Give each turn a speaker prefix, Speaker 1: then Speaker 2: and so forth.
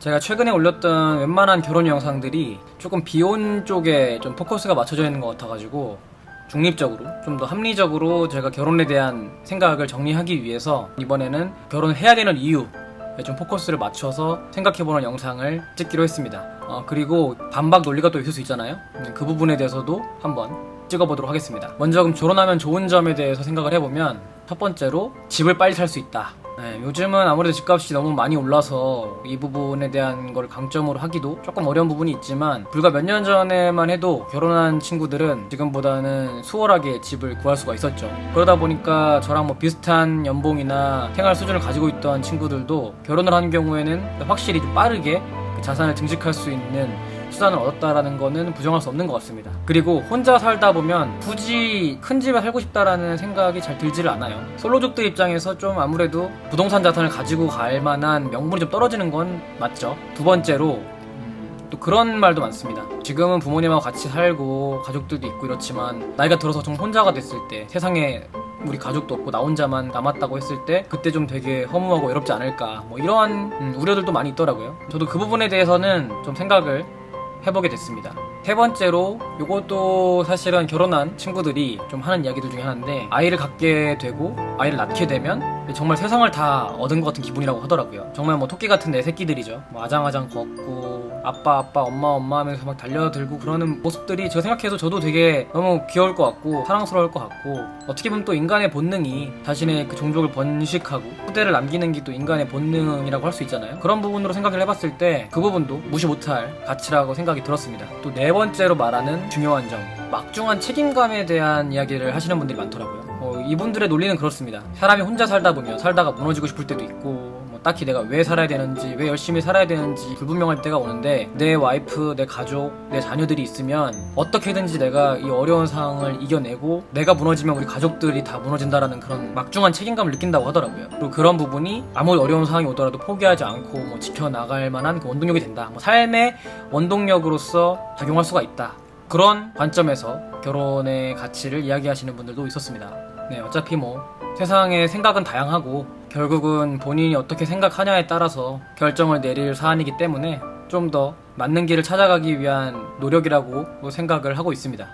Speaker 1: 제가 최근에 올렸던 웬만한 결혼 영상들이 조금 비혼 쪽에 좀 포커스가 맞춰져 있는 것 같아가지고 중립적으로 좀 더 합리적으로 제가 결혼에 대한 생각을 정리하기 위해서 이번에는 결혼을 해야 되는 이유에 좀 포커스를 맞춰서 생각해보는 영상을 찍기로 했습니다. 어, 그리고 반박 논리가 또 있을 수 있잖아요. 음, 그 부분에 대해서도 한번 찍어보도록 하겠습니다. 먼저 그럼 결혼하면 좋은 점에 대해서 생각을 해보면 첫 번째로 집을 빨리 살 수 있다. 네, 요즘은 아무래도 집값이 너무 많이 올라서 이 부분에 대한 걸 강점으로 하기도 조금 어려운 부분이 있지만 불과 몇 년 전에만 해도 결혼한 친구들은 지금보다는 수월하게 집을 구할 수가 있었죠. 그러다 보니까 저랑 뭐 비슷한 연봉이나 생활 수준을 가지고 있던 친구들도 결혼을 하는 경우에는 확실히 좀 빠르게 그 자산을 증식할 수 있는 수단을 얻었다라는 거는 부정할 수 없는 것 같습니다. 그리고 혼자 살다 보면 굳이 큰 집에 살고 싶다라는 생각이 잘 들지를 않아요. 솔로족들 입장에서 좀 아무래도 부동산 자산을 가지고 갈 만한 명분이 좀 떨어지는 건 맞죠. 두 번째로 음, 또 그런 말도 많습니다. 지금은 부모님하고 같이 살고 가족들도 있고 이렇지만 나이가 들어서 좀 혼자가 됐을 때 세상에 우리 가족도 없고 나 혼자만 남았다고 했을 때 그때 좀 되게 허무하고 외롭지 않을까 뭐 이러한 음, 우려들도 많이 있더라고요. 저도 그 부분에 대해서는 좀 생각을 해보게 됐습니다. 세 번째로 이것도 사실은 결혼한 친구들이 좀 하는 이야기들 중에 하나인데 아이를 갖게 되고 아이를 낳게 되면 정말 세상을 다 얻은 것 같은 기분이라고 하더라고요. 정말 뭐 토끼 같은 내 새끼들이죠. 뭐 아장아장 걷고 아빠 아빠 엄마 엄마 하면서 막 달려들고 그러는 모습들이 제가 생각해도 저도 되게 너무 귀여울 것 같고 사랑스러울 것 같고 어떻게 보면 또 인간의 본능이 자신의 그 종족을 번식하고 후대를 남기는 게 또 인간의 본능이라고 할 수 있잖아요. 그런 부분으로 생각을 해봤을 때 그 부분도 무시 못할 가치라고 생각이 들었습니다. 또 네 번째로 말하는 중요한 점 막중한 책임감에 대한 이야기를 하시는 분들이 많더라고요. 어, 이분들의 논리는 그렇습니다. 사람이 혼자 살다 보면 살다가 무너지고 싶을 때도 있고 뭐 딱히 내가 왜 살아야 되는지 왜 열심히 살아야 되는지 불분명할 때가 오는데 내 와이프, 내 가족, 내 자녀들이 있으면 어떻게든지 내가 이 어려운 상황을 이겨내고 내가 무너지면 우리 가족들이 다 무너진다라는 그런 막중한 책임감을 느낀다고 하더라고요. 그리고 그런 부분이 아무리 어려운 상황이 오더라도 포기하지 않고 뭐 지켜나갈 만한 그 원동력이 된다. 뭐 삶의 원동력으로서 작용할 수가 있다. 그런 관점에서 결혼의 가치를 이야기하시는 분들도 있었습니다. 네, 어차피 뭐 세상의 생각은 다양하고 결국은 본인이 어떻게 생각하냐에 따라서 결정을 내릴 사안이기 때문에 좀 더 맞는 길을 찾아가기 위한 노력이라고 생각을 하고 있습니다.